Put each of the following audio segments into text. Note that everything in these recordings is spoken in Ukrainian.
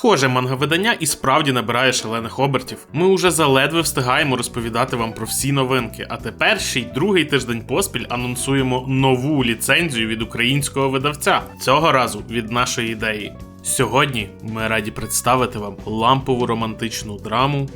Схоже, манга-видання і справді набирає шалених обертів. Ми уже заледве встигаємо розповідати вам про всі новинки. А тепер ще й другий тиждень поспіль анонсуємо нову ліцензію від українського видавця. Цього разу від нашої ідеї. Сьогодні ми раді представити вам лампову романтичну драму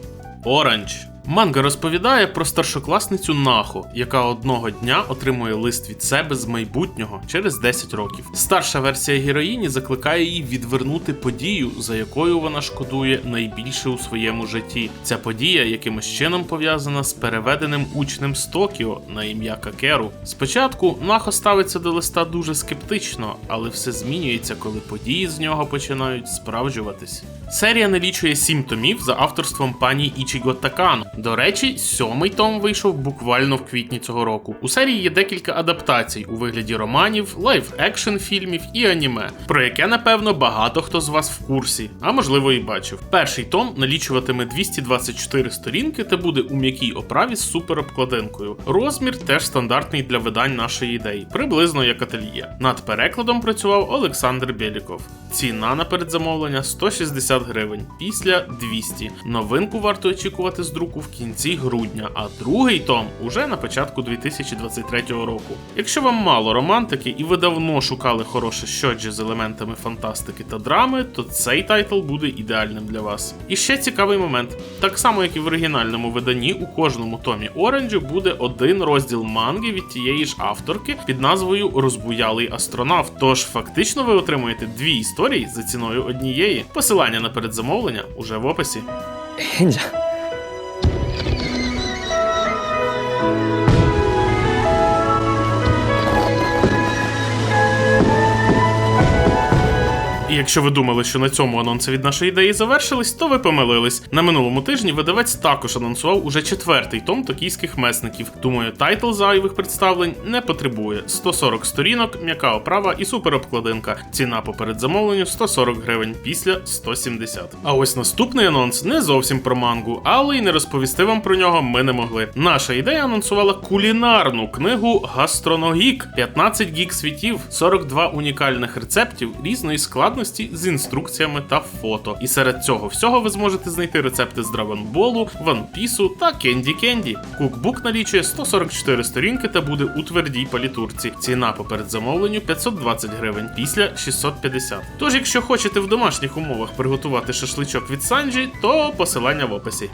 Оранж. Манга розповідає про старшокласницю Нахо, яка одного дня отримує лист від себе з майбутнього через 10 років. Старша версія героїні закликає її відвернути подію, за якою вона шкодує найбільше у своєму житті. Ця подія якимось чином пов'язана з переведеним учнем з Токіо на ім'я Какеру. Спочатку Нахо ставиться до листа дуже скептично, але все змінюється, коли події з нього починають справджуватись. Серія налічує сім томів за авторством пані Ічіго Такано. До речі, сьомий том вийшов буквально в квітні цього року. У серії є декілька адаптацій у вигляді романів, лайв-екшн фільмів і аніме, про яке напевно багато хто з вас в курсі, а можливо і бачив. Перший том налічуватиме 224 сторінки та буде у м'якій оправі з суперобкладинкою. Розмір теж стандартний для видань нашої ідеї, приблизно як ательє. Над перекладом працював Олександр Бєліков. Ціна на передзамовлення 160 гривень, після 200. Новинку варто очікувати з друку в кінці грудня, а другий том уже на початку 2023 року. Якщо вам мало романтики і ви давно шукали хороше щоджі з елементами фантастики та драми, то цей тайтл буде ідеальним для вас. І ще цікавий момент: так само як і в оригінальному виданні, у кожному томі Оранжу буде один розділ манги від тієї ж авторки під назвою Розбуялий астронавт. Тож фактично ви отримуєте дві історії за ціною однієї. Посилання на передзамовлення уже в описі. 変 І якщо ви думали, що на цьому анонси від нашої ідеї завершились, то ви помилились. На минулому тижні видавець також анонсував уже четвертий том токійських месників. Думаю, тайтл зайвих представлень не потребує. 140 сторінок, м'яка оправа і суперобкладинка. Ціна по передзамовленню 140 гривень після 170. А ось наступний анонс не зовсім про мангу, але й не розповісти вам про нього ми не могли. Наша ідея анонсувала кулінарну книгу Гастроногік, 15 гік світів, 42 унікальних рецептів різної складності з інструкціями та фото. І серед цього всього ви зможете знайти рецепти з Драгонболу, Ван Пісу та Кенді Кенді. Кукбук налічує 144 сторінки та буде у твердій палітурці. Ціна по передзамовленню 520 гривень після 650. Тож, якщо хочете в домашніх умовах приготувати шашличок від Санджі, то посилання в описі.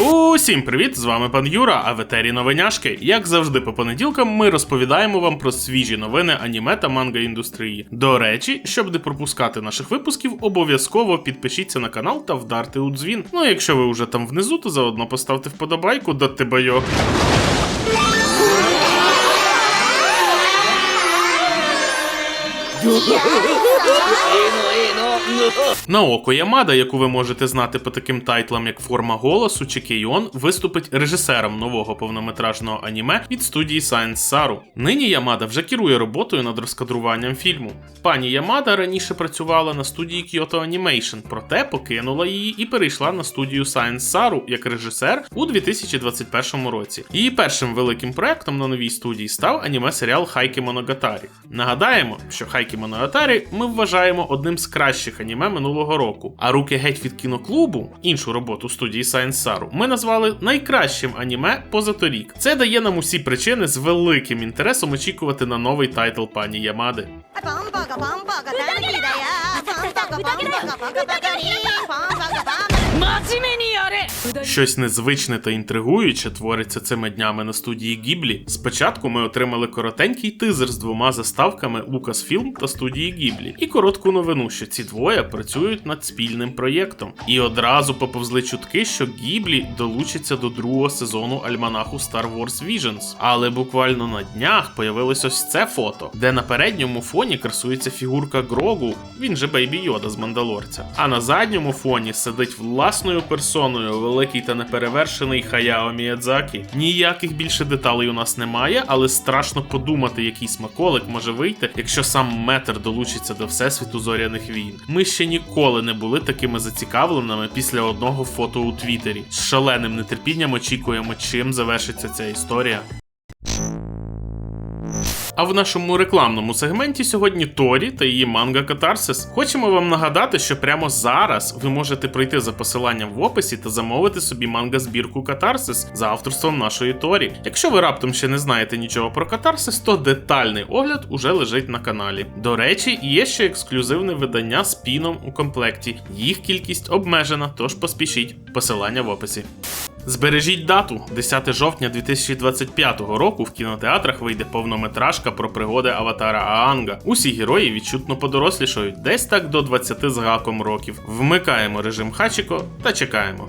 Усім привіт! З вами пан Юра, а в етері новиняшки. Як завжди, по понеділкам ми розповідаємо вам про свіжі новини аніме та манга індустрії. До речі, щоб не пропускати наших випусків, обов'язково підпишіться на канал та вдарте у дзвін. Ну а якщо ви вже там внизу, то заодно поставте вподобайку до тебе. Наоко Ямада, яку ви можете знати по таким тайтлам, як Форма голосу чи Кейон, виступить режисером нового повнометражного аніме від студії Science Saru. Нині Ямада вже керує роботою над розкадруванням фільму. Пані Ямада раніше працювала на студії Kyoto Animation, проте покинула її і перейшла на студію Science Saru як режисер у 2021 році. Її першим великим проектом на новій студії став аніме-серіал Хайкі Моногатарі. Нагадаємо, що Хайкі Моногатарі ми вважаємо одним з кращих аніме минулого року. А руки геть від кіноклубу, іншу роботу студії Saru, ми назвали найкращим аніме позаторік. Це дає нам усі причини з великим інтересом очікувати на новий тайтл пані Ямади. Щось незвичне та інтригуюче твориться цими днями на студії Гіблі. Спочатку ми отримали коротенький тизер з двома заставками Lucasfilm та студії Гіблі, і коротку новину, що ці двоє працюють над спільним проєктом. І одразу поповзли чутки, що Гіблі долучиться до другого сезону альманаху Star Wars Visions. Але буквально на днях появилось ось це фото, де на передньому фоні красується фігурка Грогу, він же Бейбі Йода з Мандалорця. А на задньому фоні сидить Влад власною персоною великий та неперевершений Хаяо Міядзакі. Ніяких більше деталей у нас немає, але страшно подумати, який смаколик може вийти, якщо сам метр долучиться до всесвіту зоряних війн. Ми ще ніколи не були такими зацікавленими після одного фото у Твіттері. З шаленим нетерпінням очікуємо, чим завершиться ця історія. А в нашому рекламному сегменті сьогодні Торі та її манга Катарсис. Хочемо вам нагадати, що прямо зараз ви можете пройти за посиланням в описі та замовити собі манга збірку Катарсис за авторством нашої Торі. Якщо ви раптом ще не знаєте нічого про Катарсис, то детальний огляд уже лежить на каналі. До речі, є ще ексклюзивне видання з піном у комплекті. Їх кількість обмежена, тож поспішіть. Посилання в описі. Збережіть дату 10 жовтня 2025 року в кінотеатрах вийде повнометражка про пригоди аватара Аанга. Усі герої відчутно подорослішають десь так до 20 з гаком років. Вмикаємо режим Хачіко та чекаємо.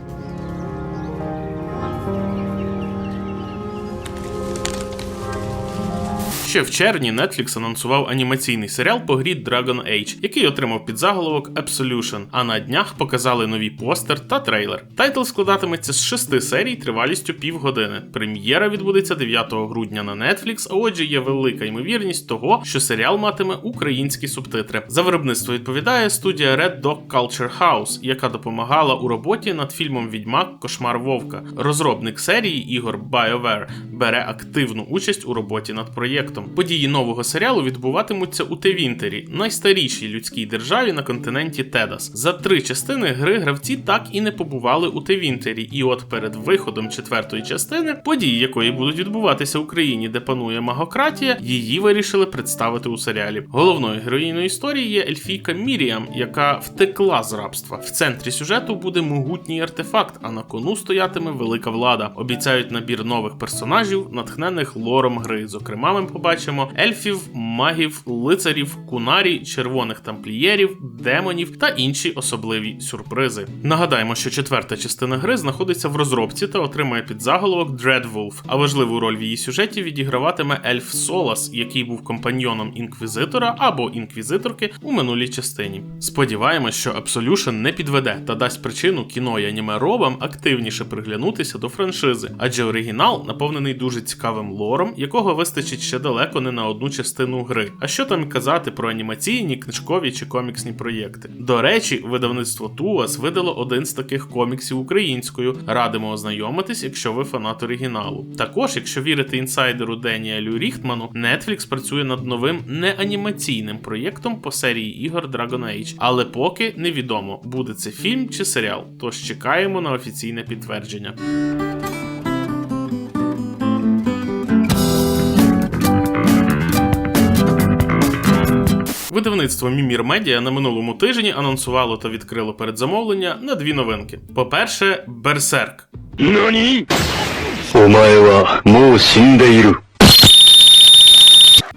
Ще в червні Netflix анонсував анімаційний серіал по грі Dragon Age, який отримав підзаголовок Absolution, а на днях показали новий постер та трейлер. Тайтл складатиметься з шести серій тривалістю півгодини. Прем'єра відбудеться 9 грудня на Netflix, а отже, є велика ймовірність того, що серіал матиме українські субтитри. За виробництво відповідає студія Red Dog Culture House, яка допомагала у роботі над фільмом Відьмак Кошмар Вовка. Розробник серії ігор BioWare бере активну участь у роботі над проєктом. Події нового серіалу відбуватимуться у Тевінтері, найстарішій людській державі на континенті Тедас. За три частини гри гравці так і не побували у Тевінтері, і от перед виходом четвертої частини, події якої будуть відбуватися в країні, де панує магократія, її вирішили представити у серіалі. Головною героїною історії є ельфійка Міріам, яка втекла з рабства. В центрі сюжету буде могутній артефакт, а на кону стоятиме велика влада. Обіцяють набір нових персонажів, натхнених лором гри. Зокрема, ми побачимо ельфів, магів, лицарів, кунарі, червоних тамплієрів, демонів та інші особливі сюрпризи. Нагадаємо, що четверта частина гри знаходиться в розробці та отримає підзаголовок Dreadwolf, а важливу роль в її сюжеті відіграватиме ельф Солас, який був компаньйоном інквізитора або інквізиторки у минулій частині. Сподіваємось, що Absolution не підведе та дасть причину кіно і аніме робам активніше приглянутися до франшизи, адже оригінал наповнений дуже цікавим лором, якого вистачить ще далеко не на одну частину гри. А що там казати про анімаційні, книжкові чи коміксні проєкти? До речі, видавництво Туас видало один з таких коміксів українською. Радимо ознайомитись, якщо ви фанат оригіналу. Також, якщо вірити інсайдеру Деніелю Ріхтману, Netflix працює над новим неанімаційним проєктом по серії ігор Dragon Age, але поки невідомо, буде це фільм чи серіал. Тож чекаємо на офіційне підтвердження. Видавництво Мімір Медіа на минулому тижні анонсувало та відкрило передзамовлення на дві новинки. По-перше, Берсерк. 何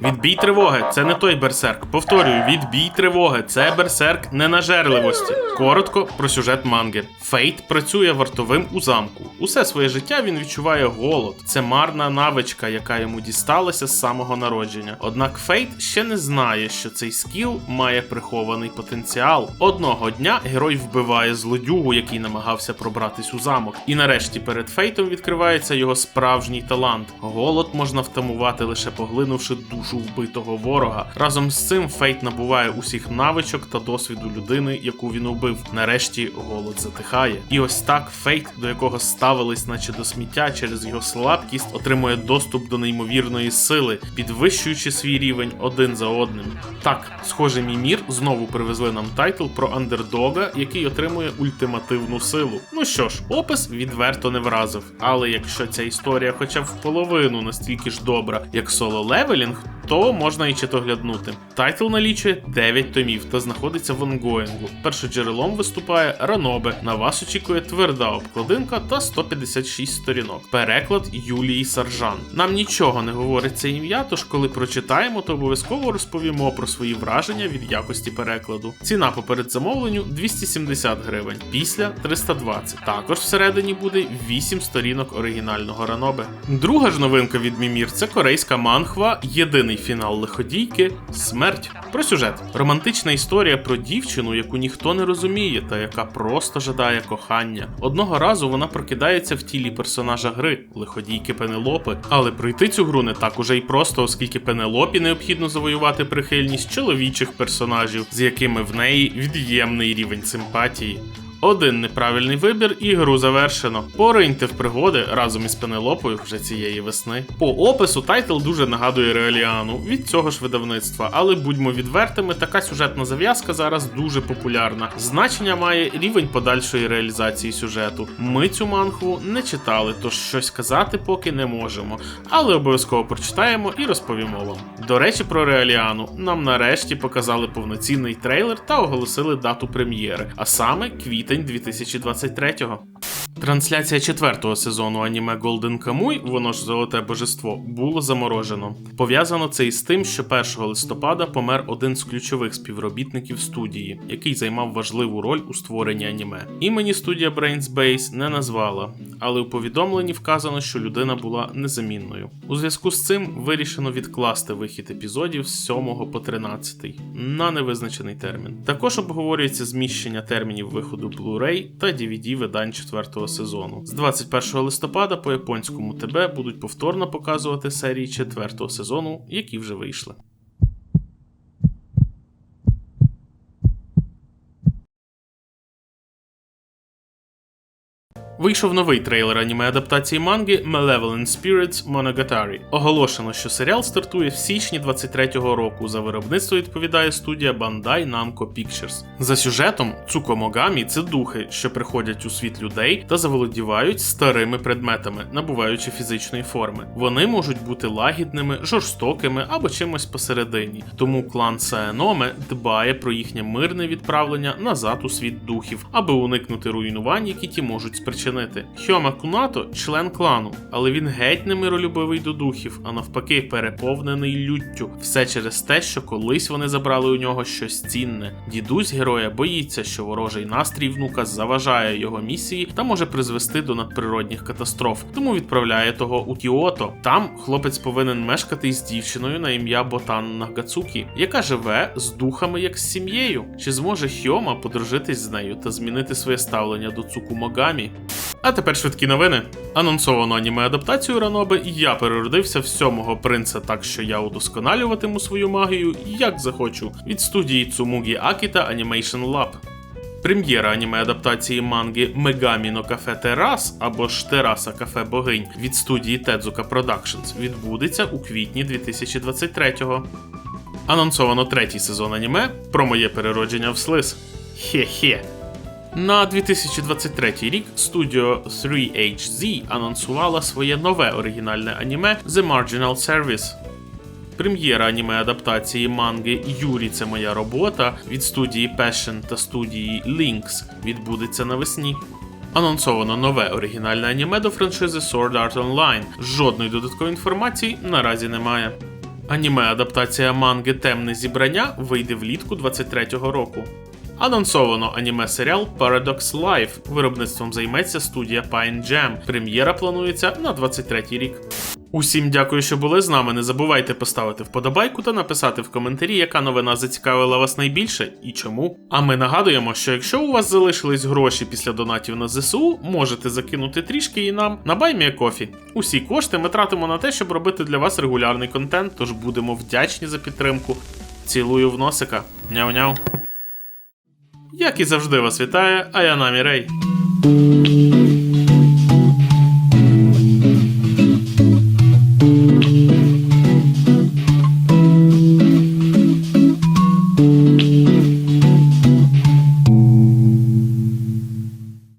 Відбій тривоги це не той берсерк. Повторюю, відбій тривоги це берсерк ненажерливості. Коротко про сюжет манги. Фейт працює вартовим у замку. Усе своє життя він відчуває голод. Це марна навичка, яка йому дісталася з самого народження. Однак Фейт ще не знає, що цей скіл має прихований потенціал. Одного дня герой вбиває злодюгу, який намагався пробратись у замок. І нарешті перед Фейтом відкривається його справжній талант. Голод можна втамувати лише поглинувши душу вбитого ворога. Разом з цим Фейт набуває усіх навичок та досвіду людини, яку він убив. Нарешті голод затихає. І ось так Фейт, до якого ставились, наче до сміття через його слабкість, отримує доступ до неймовірної сили, підвищуючи свій рівень один за одним. Так, схоже, Мімір знову привезли нам тайтл про андердога, який отримує ультимативну силу. Ну що ж, опис відверто не вразив. Але якщо ця історія хоча б в половину настільки ж добра, як соло левелінг, то можна і читогляднути. Тайтл налічує 9 томів та знаходиться в онгоїнгу. Першоджерелом виступає Ранобе. На вас очікує тверда обкладинка та 156 сторінок. Переклад Юлії Саржан. Нам нічого не говорить це ім'я, тож коли прочитаємо, то обов'язково розповімо про свої враження від якості перекладу. Ціна по передзамовленню 270 гривень, після 320. Також всередині буде 8 сторінок оригінального Ранобе. Друга ж новинка від Мімір це корейська манхва Єдиний фінал лиходійки Смерть. Про сюжет. Романтична історія про дівчину, яку ніхто не розуміє, та яка просто жадає кохання. Одного разу вона прокидається в тілі персонажа гри, лиходійки Пенелопи. Але пройти цю гру не так уже й просто, оскільки Пенелопі необхідно завоювати прихильність чоловічих персонажів, з якими в неї від'ємний рівень симпатії. Один неправильний вибір і гру завершено. Пориньте в пригоди разом із Пенелопою вже цієї весни. По опису тайтл дуже нагадує Реаліану від цього ж видавництва, але будьмо відвертими, така сюжетна зав'язка зараз дуже популярна. Значення має рівень подальшої реалізації сюжету. Ми цю мангу не читали, тож щось казати поки не можемо, але обов'язково прочитаємо і розповімо вам. До речі, про Реаліану нам нарешті показали повноцінний трейлер та оголосили дату прем'єри, а саме квітень 2023-го. Трансляція четвертого сезону аніме Golden Kamuy, воно ж золоте божество, було заморожено. Пов'язано це із тим, що 1 листопада помер один з ключових співробітників студії, який займав важливу роль у створенні аніме. Імені студія Brains Base не назвала, але у повідомленні вказано, що людина була незамінною. У зв'язку з цим вирішено відкласти вихід епізодів з 7 по 13 на невизначений термін. Також обговорюється зміщення термінів виходу Blu-ray та DVD видань четвертого сезону. З 21 листопада по японському ТБ будуть повторно показувати серії четвертого сезону, які вже вийшли. Вийшов новий трейлер аніме адаптації манги Malevolent Spirits Monogatari. Оголошено, що серіал стартує в січні 23-го року. За виробництво відповідає студія Bandai Namco Pictures. За сюжетом Цукомогамі це духи, що приходять у світ людей та заволодівають старими предметами, набуваючи фізичної форми. Вони можуть бути лагідними, жорстокими або чимось посередині. Тому клан Саеноме дбає про їхнє мирне відправлення назад у світ духів, аби уникнути руйнувань, які ті можуть спричинити. Хьома Кунато член клану, але він геть не миролюбивий до духів, а навпаки, переповнений люттю. Все через те, що колись вони забрали у нього щось цінне. Дідусь героя боїться, що ворожий настрій внука заважає його місії та може призвести до надприродних катастроф, тому відправляє того у Кіото. Там хлопець повинен мешкати із дівчиною на ім'я Ботан Нагацукі, яка живе з духами як з сім'єю. Чи зможе Хьома подружитись з нею та змінити своє ставлення до Цукумогамі? А тепер швидкі новини. Анонсовано аніме адаптацію Раноби, я переродився в сьомого принца, так що я удосконалюватиму свою магію як захочу від студії Цумугі Акіта Animation Lab. Прем'єра аніме адаптації манги Мегамі но кафе Терас або ж Тераса кафе богинь від студії Tezuka Productions відбудеться у квітні 2023-го. Анонсовано третій сезон аніме про моє переродження в слиз. Хе-хе. На 2023 рік студіо 3HZ анонсувала своє нове оригінальне аніме The Marginal Service. Прем'єра аніме адаптації манги Юрі це моя робота від студії Passion та студії Lynx відбудеться навесні. Анонсовано нове оригінальне аніме до франшизи Sword Art Online. Жодної додаткової інформації наразі немає. Аніме адаптація манги Темне зібрання вийде влітку 23-го року. Анонсовано аніме серіал Paradox Life. Виробництвом займеться студія Pine Jam. Прем'єра планується на 23-й рік. Усім дякую, що були з нами. Не забувайте поставити вподобайку та написати в коментарі, яка новина зацікавила вас найбільше і чому. А ми нагадуємо, що якщо у вас залишились гроші після донатів на ЗСУ, можете закинути трішки і нам на BuyMeACoffee. Усі кошти ми тратимо на те, щоб робити для вас регулярний контент, тож будемо вдячні за підтримку. Цілую в носика. Няу-няу. Як і завжди вас вітає Аянамі Рей.